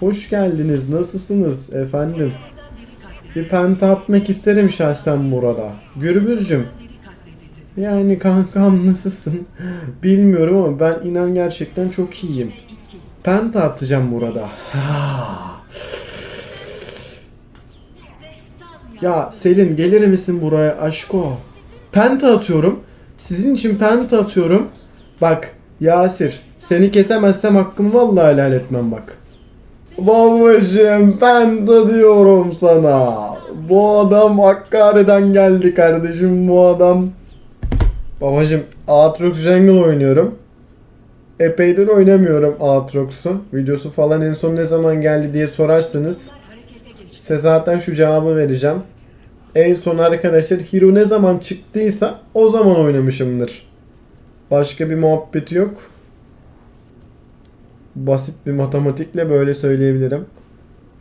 Hoş geldiniz. Nasılsınız efendim? Bir penta atmak isterim şahsen burada. Gürbüzcüm. Yani kankam nasılsın? Bilmiyorum ama ben inan gerçekten çok iyiyim. Penta atacağım burada. Ya Selin gelir misin buraya aşko? Penta atıyorum. Sizin için penta atıyorum. Bak Yasir seni kesemezsem hakkımı vallahi helal etmem bak. Babacım penta diyorum sana. Bu adam Hakkari'den geldi kardeşim bu adam. Babacım Aatrox Jungle oynuyorum. Epeydir oynamıyorum Aatrox'u. Videosu falan en son ne zaman geldi diye sorarsanız size zaten şu cevabı vereceğim. En son arkadaşlar Hero ne zaman çıktıysa o zaman oynamışımdır. Başka bir muhabbeti yok. Basit bir matematikle böyle söyleyebilirim.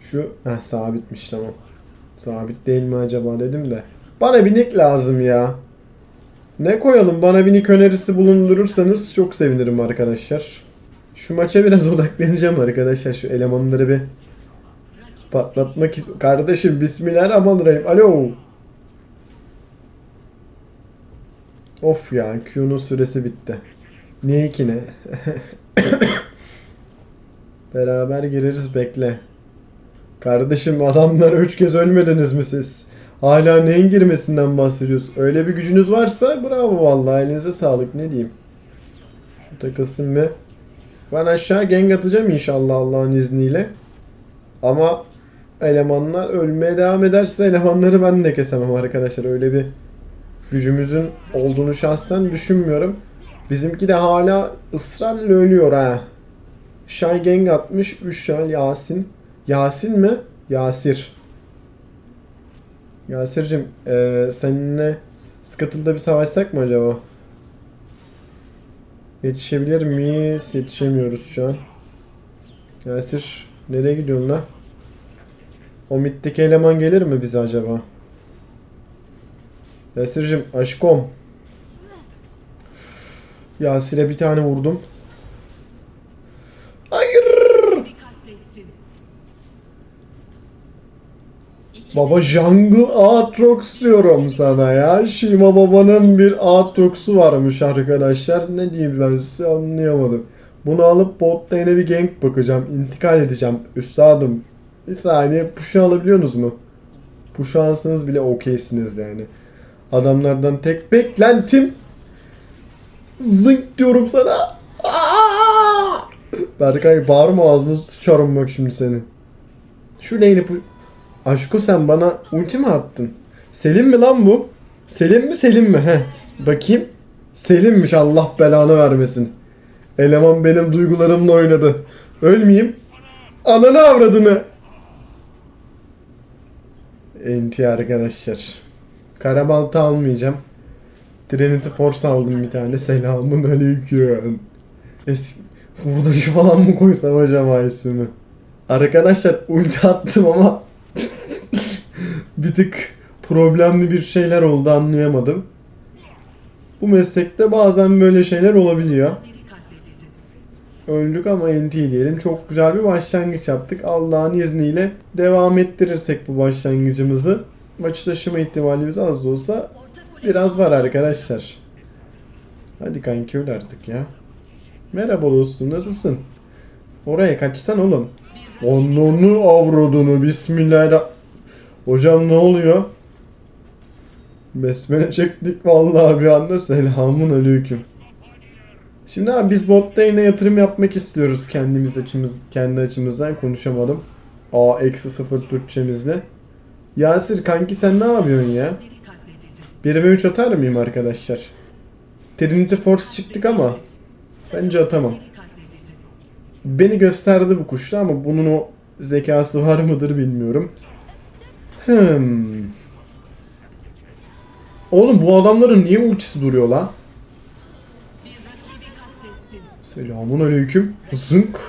Şu heh, sabitmiş tamam. Sabit değil mi acaba dedim de. Bana bir nick lazım ya. Ne koyalım? Bana bir nick önerisi bulundurursanız çok sevinirim arkadaşlar. Şu maça biraz odaklanacağım arkadaşlar. Şu elemanları bir patlatmak ist- Kardeşim bismillahirrahmanirrahim. Alo. Of ya Q'nun süresi bitti. Niye ki ne? Beraber gireriz bekle. Kardeşim adamlar üç kez ölmediniz mi siz? Hala neyin girmesinden bahsediyorsun? Öyle bir gücünüz varsa bravo vallahi elinize sağlık ne diyeyim. Şu takılsın bir. Ben aşağı gang atacağım inşallah Allah'ın izniyle. Ama elemanlar ölmeye devam ederse elemanları ben de kesemem arkadaşlar. Öyle bir gücümüzün olduğunu şahsen düşünmüyorum. Bizimki de hala ısrarla ölüyor ha. Şay gang atmış. 3 şal Yasin. Yasin mi? Yasir. Yasir'cim eee seninle Scuttle'da bir savaşsak mı acaba? Yetişebilir miyiz? Yetişemiyoruz şu an. Yasir nereye gidiyorsun lan? O middeki eleman gelir mi bize acaba? Yasir'cim aşkom. Yasir'e bir tane vurdum. Baba Jungle Aatrox diyorum sana ya. Shima babanın bir Aatrox'u varmış arkadaşlar. Ne diyeyim ben size anlayamadım. Bunu alıp bot lane'e bir gank bakacağım. İntikal edeceğim. Üstadım. Bir saniye push'u alabiliyorsunuz mu? Push'u alsanız bile okeysiniz yani. Adamlardan tek beklentim zınk diyorum sana. Berkay bağırma ağzını sıçarım bak şimdi senin. Şu lane'i pu- Aşko sen bana ulti mi attın? Selim mi lan bu? Selim mi Selim mi? Heh, bakayım. Selimmiş Allah belanı vermesin. Eleman benim duygularımla oynadı. Ölmeyeyim. Ananı avradını. Enti arkadaşlar. Karabalta almayacağım. Trinity Force aldım bir tane. Selamun aleyküm. Eski... Hurdacı falan mı koysam acaba ismimi? Arkadaşlar ulti attım ama bir tık problemli bir şeyler oldu anlayamadım. Bu meslekte bazen böyle şeyler olabiliyor. Öldük ama NT diyelim. Çok güzel bir başlangıç yaptık. Allah'ın izniyle devam ettirirsek bu başlangıcımızı maçı taşıma ihtimalimiz az da olsa biraz var arkadaşlar. Hadi kanki öl artık ya. Merhaba dostum nasılsın? Oraya kaçsan oğlum. Onunu avradını bismillah. Hocam ne oluyor? Besmele çektik vallahi bir anda selamun aleyküm. Şimdi abi biz bot lane'e yatırım yapmak istiyoruz kendimiz açımız kendi açımızdan konuşamadım. A eksi sıfır Türkçemizle. Yasir kanki sen ne yapıyorsun ya? 1 ve 3 atar mıyım arkadaşlar? Trinity Force çıktık ama bence atamam. Beni gösterdi bu kuşta ama bunun o zekası var mıdır bilmiyorum. Hmm. Oğlum bu adamların niye ultisi duruyor lan? Selamun aleyküm. Zınk.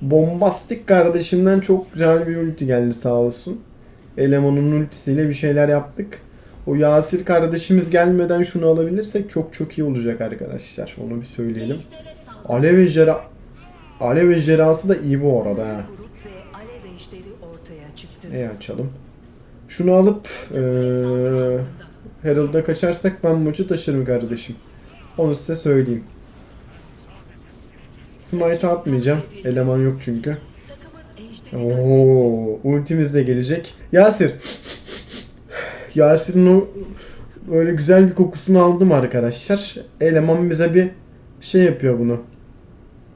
Bombastik kardeşimden çok güzel bir ulti geldi sağ olsun. Elemanın ultisiyle bir şeyler yaptık. O Yasir kardeşimiz gelmeden şunu alabilirsek çok çok iyi olacak arkadaşlar. Onu bir söyleyelim. Alev ejderha. Alev ejderhası da iyi bu arada ha. E açalım. Şunu alıp eee Herald'a kaçarsak ben maçı taşırım kardeşim. Onu size söyleyeyim. Smite atmayacağım. Eleman yok çünkü. Oo, ultimiz de gelecek. Yasir. Yasir'in o böyle güzel bir kokusunu aldım arkadaşlar. Eleman bize bir şey yapıyor bunu.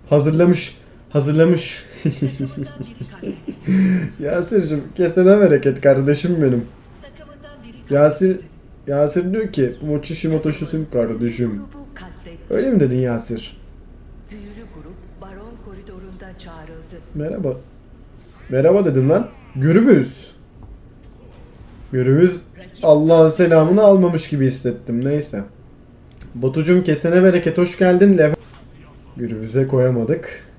Hazırlamış. Hazırlamış. Yasir'cim kesene bereket kardeşim benim. Yasir Yasir diyor ki Shima taşısın kardeşim. Öyle mi dedin Yasir? Merhaba. Merhaba dedim lan. Gürbüz. Gürbüz Allah'ın selamını almamış gibi hissettim. Neyse. Batucum kesene bereket hoş geldin. Gürbüz'e koyamadık.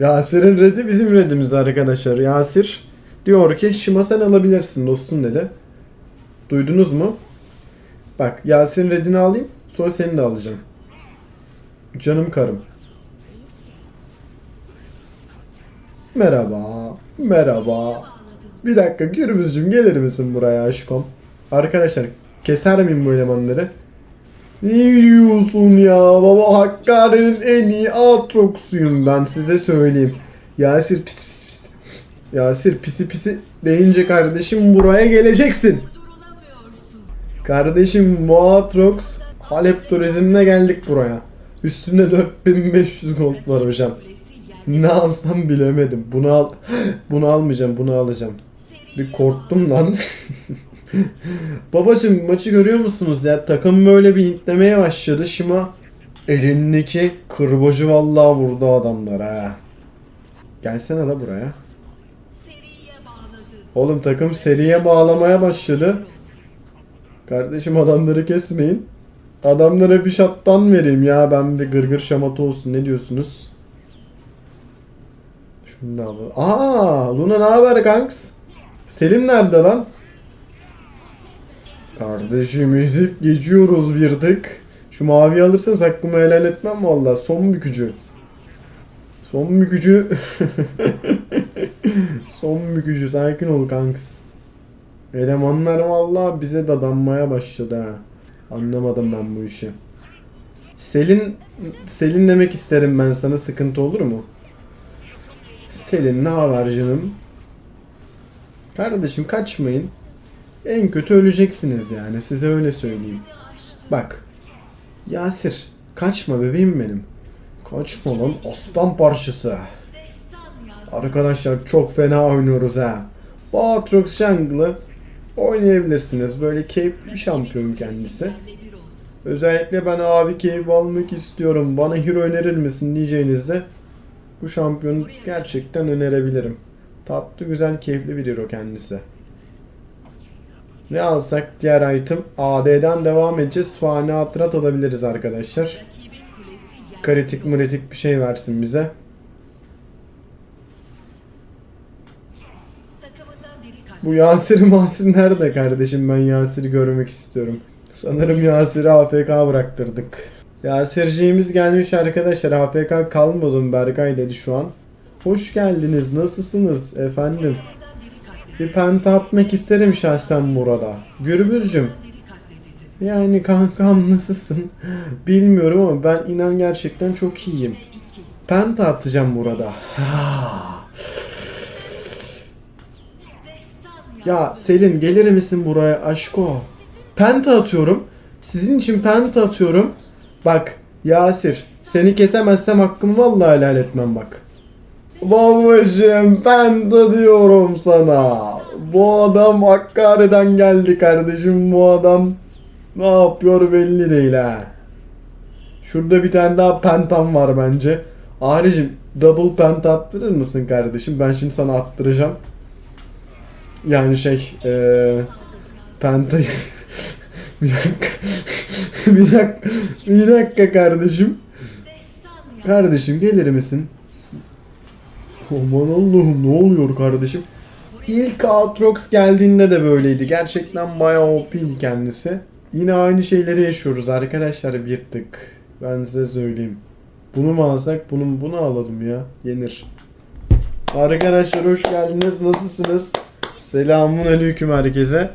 Yasir'in redi bizim redimiz arkadaşlar. Yasir diyor ki Şima sen alabilirsin dostum dedi. Duydunuz mu? Bak Yasir'in redini alayım sonra seni de alacağım. Canım karım. Merhaba. Merhaba. Bir dakika Gürbüzcüm gelir misin buraya aşkım? Arkadaşlar keser miyim bu elemanları? Ne diyorsun ya? Baba Hakkari'nin en iyi Aatrox'uyum ben size söyleyeyim. Yasir pis pis pis. Yasir pisi pisi deyince kardeşim buraya geleceksin. Kardeşim bu Aatrox Halep turizmine geldik buraya. Üstünde 4500 gold var hocam. Ne alsam bilemedim. Bunu al bunu almayacağım, bunu alacağım. Bir korktum lan. Babacım maçı görüyor musunuz ya? Takım böyle bir intlemeye başladı. Şima elindeki kırbacı vallahi vurdu adamlar ha. Gelsene la buraya. Oğlum takım seriye bağlamaya başladı. Kardeşim adamları kesmeyin. Adamlara bir şattan vereyim ya ben bir gırgır şamata olsun ne diyorsunuz? Şunu da alalım. Aa, Luna ne haber kanks? Selim nerede lan? Kardeşim ezip geçiyoruz bir tık. Şu mavi alırsanız hakkımı helal etmem valla. Son bükücü. Son bükücü. Son bükücü. Sakin ol kanks. Elemanlar valla bize dadanmaya başladı ha. Anlamadım ben bu işi. Selin Selin demek isterim ben sana sıkıntı olur mu? Selin ne haber canım? Kardeşim kaçmayın. En kötü öleceksiniz yani size öyle söyleyeyim. Bak. Yasir kaçma bebeğim benim. Kaçma lan aslan parçası. Arkadaşlar çok fena oynuyoruz ha. Baatrox Jungle'ı oynayabilirsiniz. Böyle keyifli bir şampiyon kendisi. Özellikle ben abi keyif almak istiyorum. Bana hero önerir misin diyeceğinizde bu şampiyonu gerçekten önerebilirim. Tatlı güzel keyifli bir hero kendisi. Ne alsak diğer item AD'den devam edeceğiz. Fani hatırat alabiliriz arkadaşlar. Kritik mritik bir şey versin bize. Bu Yasir Masir nerede kardeşim? Ben Yasir'i görmek istiyorum. Sanırım Yasir'i AFK bıraktırdık. Yasirciğimiz gelmiş arkadaşlar. AFK kalmadım Berkay dedi şu an. Hoş geldiniz. Nasılsınız efendim? Bir penta atmak isterim şahsen burada. Gürbüzcüm. Yani kankam nasılsın? Bilmiyorum ama ben inan gerçekten çok iyiyim. Penta atacağım burada. Ya Selin gelir misin buraya aşko? Penta atıyorum. Sizin için penta atıyorum. Bak Yasir seni kesemezsem hakkımı vallahi helal etmem bak. Babacım penta diyorum sana. Bu adam Hakkari'den geldi kardeşim bu adam. Ne yapıyor belli değil ha. Şurada bir tane daha pentam var bence. Haricim double penta attırır mısın kardeşim? Ben şimdi sana attıracağım. Yani şey eee penta bir dakika bir dakika bir dakika kardeşim kardeşim gelir misin? Aman Allah'ım ne oluyor kardeşim? İlk Aatrox geldiğinde de böyleydi. Gerçekten bayağı OP'ydi kendisi. Yine aynı şeyleri yaşıyoruz arkadaşlar bir tık. Ben size söyleyeyim. Bunu mu alsak? Bunu, bunu alalım ya. Yenir. Arkadaşlar hoş geldiniz. Nasılsınız? Selamun aleyküm herkese.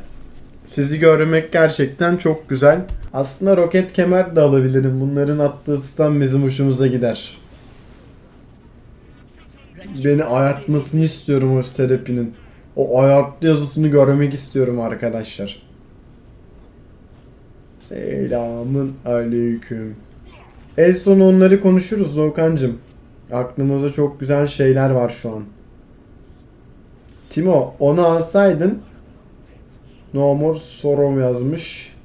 Sizi görmek gerçekten çok güzel. Aslında roket kemer de alabilirim. Bunların attığı stun bizim hoşumuza gider. Beni ayartmasını istiyorum o terapinin. O ayartlı yazısını görmek istiyorum arkadaşlar. Selamın aleyküm. En son onları konuşuruz Volkan'cım. Aklımızda çok güzel şeyler var şu an. Timo onu alsaydın No More Sorrow yazmış.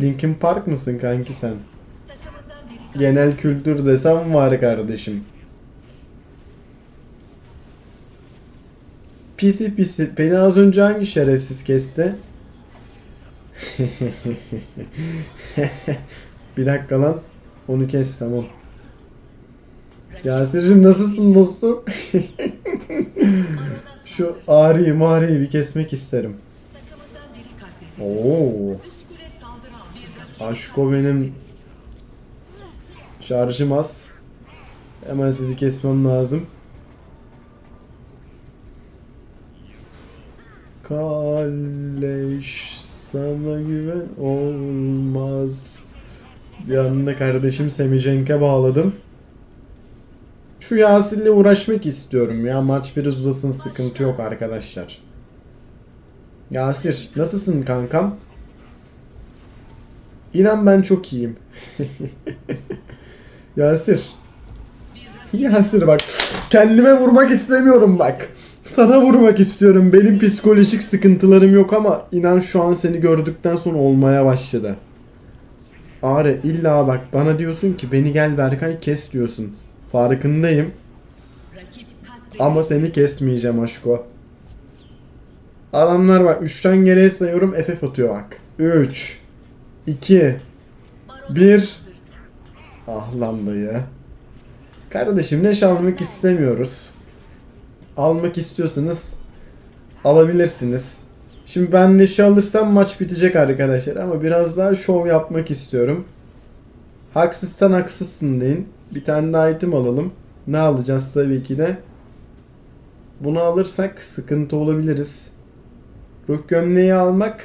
Linkin Park mısın kanki sen? Genel kültür desem var kardeşim. Pisi pisi. Beni az önce hangi şerefsiz kesti? Bir dakika lan. Onu kes tamam. Yasir'cim nasılsın dostum? Şu ağrıyı mağrıyı bir kesmek isterim. Oo. Aşko benim şarjım az. Hemen sizi kesmem lazım. Kalleş sana güven olmaz. Yanında kardeşim Semicenk'e bağladım. Şu Yasin'le uğraşmak istiyorum ya. Maç biraz uzasın sıkıntı yok arkadaşlar. Yasir nasılsın kankam? İnan ben çok iyiyim. Yasir. Yasir bak. Kendime vurmak istemiyorum bak. Sana vurmak istiyorum. Benim psikolojik sıkıntılarım yok ama inan şu an seni gördükten sonra olmaya başladı. Are illa bak bana diyorsun ki beni gel Berkay kes diyorsun. Farkındayım ama seni kesmeyeceğim aşko. Adamlar bak 3'ten geriye sayıyorum FF atıyor bak. 3 2 Baron bir. saldırdı. Ah lan dayı. Kardeşim leş almak istemiyoruz. Almak istiyorsanız alabilirsiniz. Şimdi ben leşi alırsam maç bitecek arkadaşlar ama biraz daha şov yapmak istiyorum. Haksızsan haksızsın deyin. Bir tane daha item alalım. Ne alacağız tabii ki de. Bunu alırsak sıkıntı olabiliriz. Ruh gömleği almak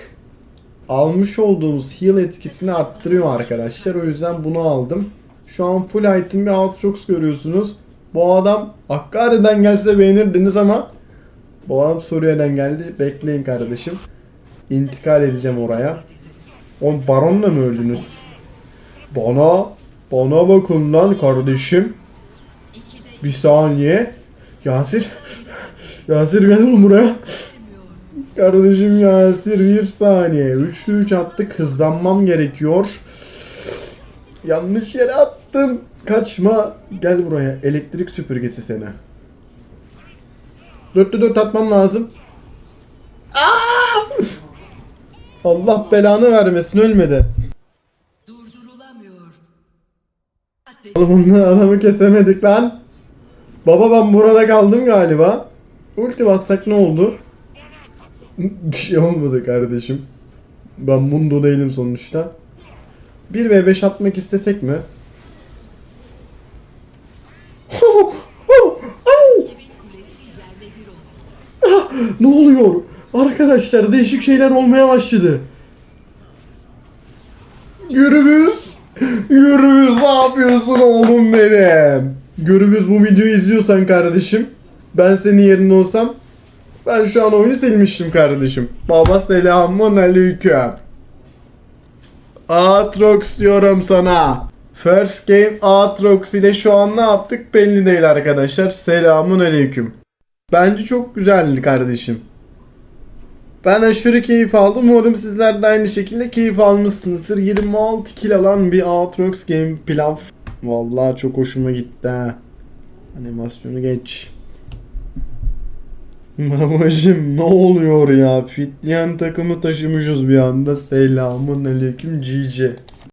almış olduğumuz heal etkisini arttırıyor arkadaşlar. O yüzden bunu aldım. Şu an full item bir Aatrox görüyorsunuz. Bu adam Hakkari'den gelse beğenirdiniz ama bu adam Suriye'den geldi. Bekleyin kardeşim. İntikal edeceğim oraya. O baronla mı öldünüz? Bana bana bakın lan kardeşim. Bir saniye. Yasir. Yasir gel oğlum buraya. Kardeşim Yasir bir saniye. 3'lü 3 attık. Hızlanmam gerekiyor. Yanlış yere attım. Kaçma. Gel buraya. Elektrik süpürgesi seni. 4'lü 4 atmam lazım. Aa! Allah belanı vermesin ölmedi. Durdurulamıyor. Oğlum onu adamı kesemedik lan. Baba ben burada kaldım galiba. Ulti bassak ne oldu? Bir şey olmadı kardeşim. Ben Mundo değilim sonuçta. 1 ve 5 atmak istesek mi? Rakibin kulesi yerle bir oldu. Ne oluyor? Arkadaşlar değişik şeyler olmaya başladı. Gürbüz. Gürbüz ne yapıyorsun oğlum benim? Gürbüz bu videoyu izliyorsan kardeşim. Ben senin yerinde olsam ben şu an oyunu silmiştim kardeşim. Baba selamun aleyküm. Aatrox diyorum sana. First game Aatrox ile şu an ne yaptık belli değil arkadaşlar. Selamun aleyküm. Bence çok güzeldi kardeşim. Ben aşırı keyif aldım. Umarım sizler de aynı şekilde keyif almışsınızdır. 26 kill alan bir Aatrox game pilav. Vallahi çok hoşuma gitti ha. Animasyonu geç. Babacım ne oluyor ya? Fitleyen takımı taşımışız bir anda. Selamun aleyküm GG.